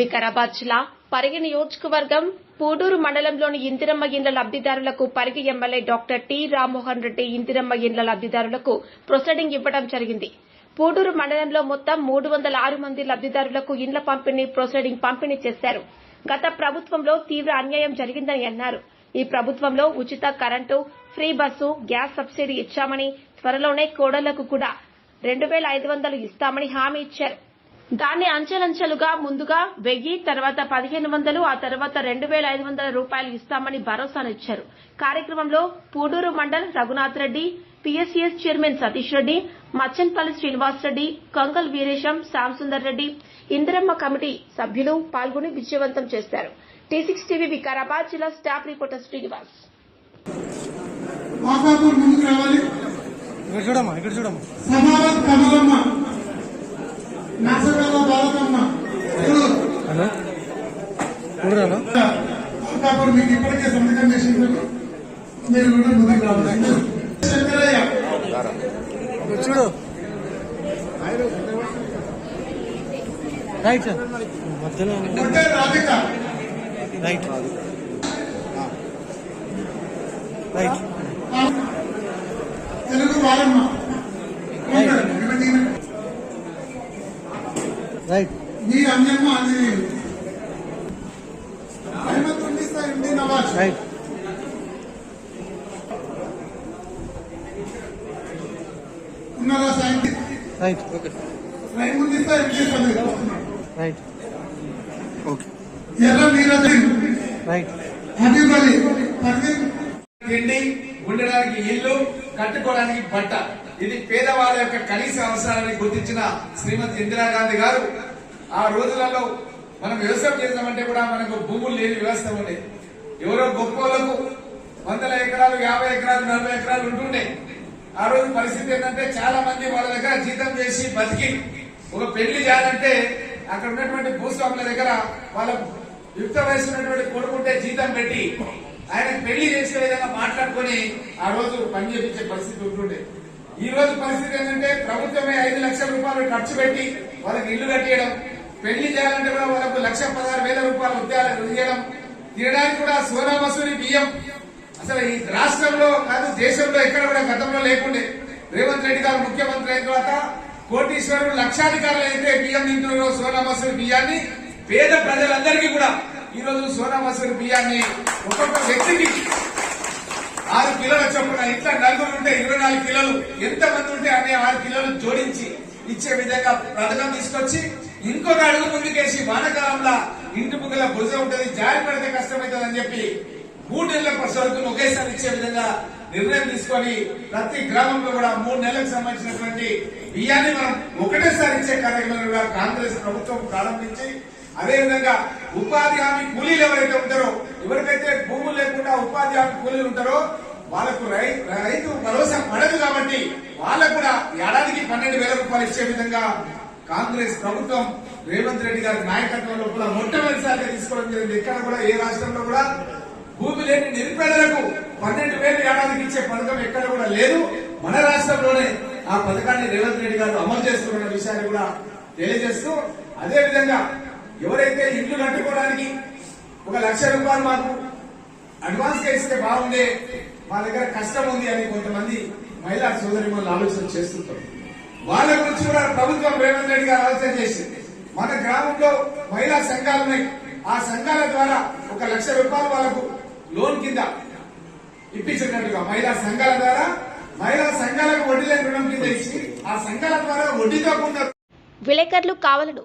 వికారాబాద్ జిల్లా పరిగి నియోజకవర్గం పూడూరు మండలంలోని ఇందిరమ్మ ఇండ్ల లబ్దిదారులకు Parigi MLA doctor T Rammohan Reddy Indiramma ఇండ్ల లబ్దిదారులకు ప్రొసీడింగ్ ఇవ్వడం జరిగింది. పూడూరు మండలంలో మొత్తం మూడు వందల ఆరు మంది లబ్దిదారులకు ఇండ్ల పంపిణీ ప్రొసీడింగ్ పంపిణీ చేశారు. గత ప్రభుత్వంలో తీవ్ర అన్యాయం జరిగిందని అన్నారు. ఈ ప్రభుత్వంలో ఉచిత current free bus gas subsidy ఇచ్చామని త్వరలోనే కోడళ్ళకు కూడా రెండు వేల ఐదు వందలు ఇస్తామని హామీ ఇచ్చారు. దాన్ని అంచెలంచెలుగా ముందుగా వెయ్యి తర్వాత పదిహేను వందలు ఆ తర్వాత రెండు వేల ఐదు వందల రూపాయలు ఇస్తామని భరోసానిచ్చారు. కార్యక్రమంలో Pudur mandal Raghunath Reddy PSCS chairman Satish Reddy Machanpalli Srinivas Reddy Kangal Veeresham Shyamsundar Reddy Indiramma committee సభ్యులు పాల్గొని విజయవంతం చేశారు. టీ సిక్స్ టీవీ వికారాబాద్ జిల్లా స్టాఫ్ రిపోర్టర్ శ్రీనివాస్. వాకాపూర్ ముందుకు రావాలి. ఇక్కడ చూడమ్మా ఇక్కడ చూడమ్మా. నర్సగల్ల బాలకమ్మ ఇప్పుడు హలో చూడరాను వాకాపూర్ మీకు ఇప్పటికే సంతకం చేసింది. మీరు కూడా ముందుకు రావాలి. శంకరయ్య. ఇక్కడ చూడు రైట్ సార్ మధ్యలో రాధిక. రైట్ రైట్ తెలుగు వారమ్మ రైట్ మీ అది. ఎండి నవాజ్. రైట్ ఉన్నారా సాయం రైట్ ఓకే రైట్ ఓకే ఎర్ర మీరజన్ రైట్ పర్వీన్ తిండి ఉండడానికి ఇల్లు కట్టుకోవడానికి బట్ట. ఇది పేదవాళ్ళ యొక్క కనీస అవసరాలని గుర్తించిన శ్రీమతి ఇందిరాగాంధీ గారు. ఆ రోజులలో మనం వ్యవసాయం చేద్దామంటే కూడా మనకు భూములు లేని వ్యవస్థ ఉండేది ఎవరో గొప్పలకు వందల ఎకరాలు యాభై ఎకరాలు నలభై ఎకరాలు ఉంటుండే. ఆ రోజు పరిస్థితి ఏంటంటే చాలా మంది వాళ్ళ దగ్గర జీతం చేసి బతికి ఒక పెళ్ళి చేయాలంటే అక్కడ ఉన్నటువంటి భూస్వాముల దగ్గర వాళ్ళ యుక్త వయసు ఉన్నటువంటి కొడుకుంటే జీతం పెట్టి ఆయన పెళ్ళి చేసే విధంగా మాట్లాడుకొని ఆ రోజు పని చేపించే పరిస్థితి ఉంటుండే. ఈ రోజు పరిస్థితి ఏంటంటే ప్రభుత్వమే ఐదు లక్షల రూపాయలు ఖర్చు పెట్టి వాళ్ళకి ఇల్లు కట్టేయడం పెళ్ళి చేయాలంటే కూడా వాళ్ళకు లక్ష పదహారు వేల రూపాయలు ఉద్యోగాలు ఇవ్వడం తినడానికి కూడా సోనా మసూరి బియ్యం. అసలు ఈ రాష్ట్రంలో కాదు దేశంలో ఎక్కడ కూడా గతంలో లేకుండే. రేవంత్ రెడ్డి గారు ముఖ్యమంత్రి అయిన తర్వాత కోటీశ్వరులు లక్షాధికారులు అయితే బియ్యం తింటున్నారు సోనా మసూరి బియ్యాన్ని. పేద ప్రజలందరికీ కూడా ఈ రోజు సోనా మసూరి బియ్యాన్ని ఒక్కొక్క వ్యక్తికి ఆరు కిలోల చొప్పున ఇట్లా నలుగురు ఉంటే ఇరవై నాలుగు కిలోలు ఎంత మంది ఉంటే అనే ఆరు కిలోలు జోడించి ఇచ్చే విధంగా పథకం తీసుకొచ్చి ఇంకొక అడుగు ముందుకేసి వానకాలంలో ఇంటి ముందుల భుజ ఉంటుంది జారి పడితే కష్టమవుతుంది అని చెప్పి మూడు నెలల సరుకును ఒకేసారి ఇచ్చే విధంగా నిర్ణయం తీసుకొని ప్రతి గ్రామంలో కూడా మూడు నెలలకు సంబంధించినటువంటి బియ్యాన్ని మనం ఒకటేసారి ఇచ్చే కార్యక్రమం కూడా కాంగ్రెస్ ప్రభుత్వం ప్రారంభించి అదేవిధంగా ఉపాధి హామీ కూలీలు ఎవరైతే ఉంటారో ఎవరికైతే భూములు లేకుండా ఉపాధి హామీ కూలీలు ఉంటారో వాళ్ళకు రై- రైతు భరోసా పడదు కాబట్టి వాళ్ళకు కూడా ఏడాదికి పన్నెండు వేల రూపాయలు ఇచ్చే విధంగా కాంగ్రెస్ ప్రభుత్వం రేవంత్ రెడ్డి గారి నాయకత్వంలో కూడా మొట్టమొదటిసారిగా తీసుకోవడం జరిగింది. ఇక్కడ కూడా ఏ రాష్ట్రంలో కూడా భూమి లేని నిరుపేదలకు పన్నెండు వేలు ఏడాదికి ఇచ్చే పథకం ఎక్కడ కూడా లేదు. మన రాష్ట్రంలోనే ఆ పథకాన్ని రేవంత్ రెడ్డి గారు అమలు చేస్తున్న విషయాన్ని కూడా తెలియజేస్తూ అదే విధంగా ఎవరైతే ఇల్లు కట్టుకోవడానికి ఒక లక్ష రూపాయలు మాకు అడ్వాన్స్గా ఇస్తే బాగుండే మా దగ్గర కష్టం ఉంది అని కొంతమంది మహిళా సోదరి ఆలోచన చేస్తుంటారు. వాళ్ళ గురించి కూడా ప్రభుత్వం రేవంత్ రెడ్డి గారు ఆలోచన చేసింది. మన గ్రామంలో మహిళా సంఘాలు ఉన్నాయి. ఆ సంఘాల ద్వారా ఒక లక్ష రూపాయలు వాళ్ళకు లోన్ కింద ఇప్పించినట్టుగా మహిళా సంఘాల ద్వారా మహిళా సంఘాలకు వడ్డీ లేని రుణం కింద ఇచ్చి ఆ సంఘాల ద్వారా వడ్డీతో కూడిన విలేకరులు కావాలను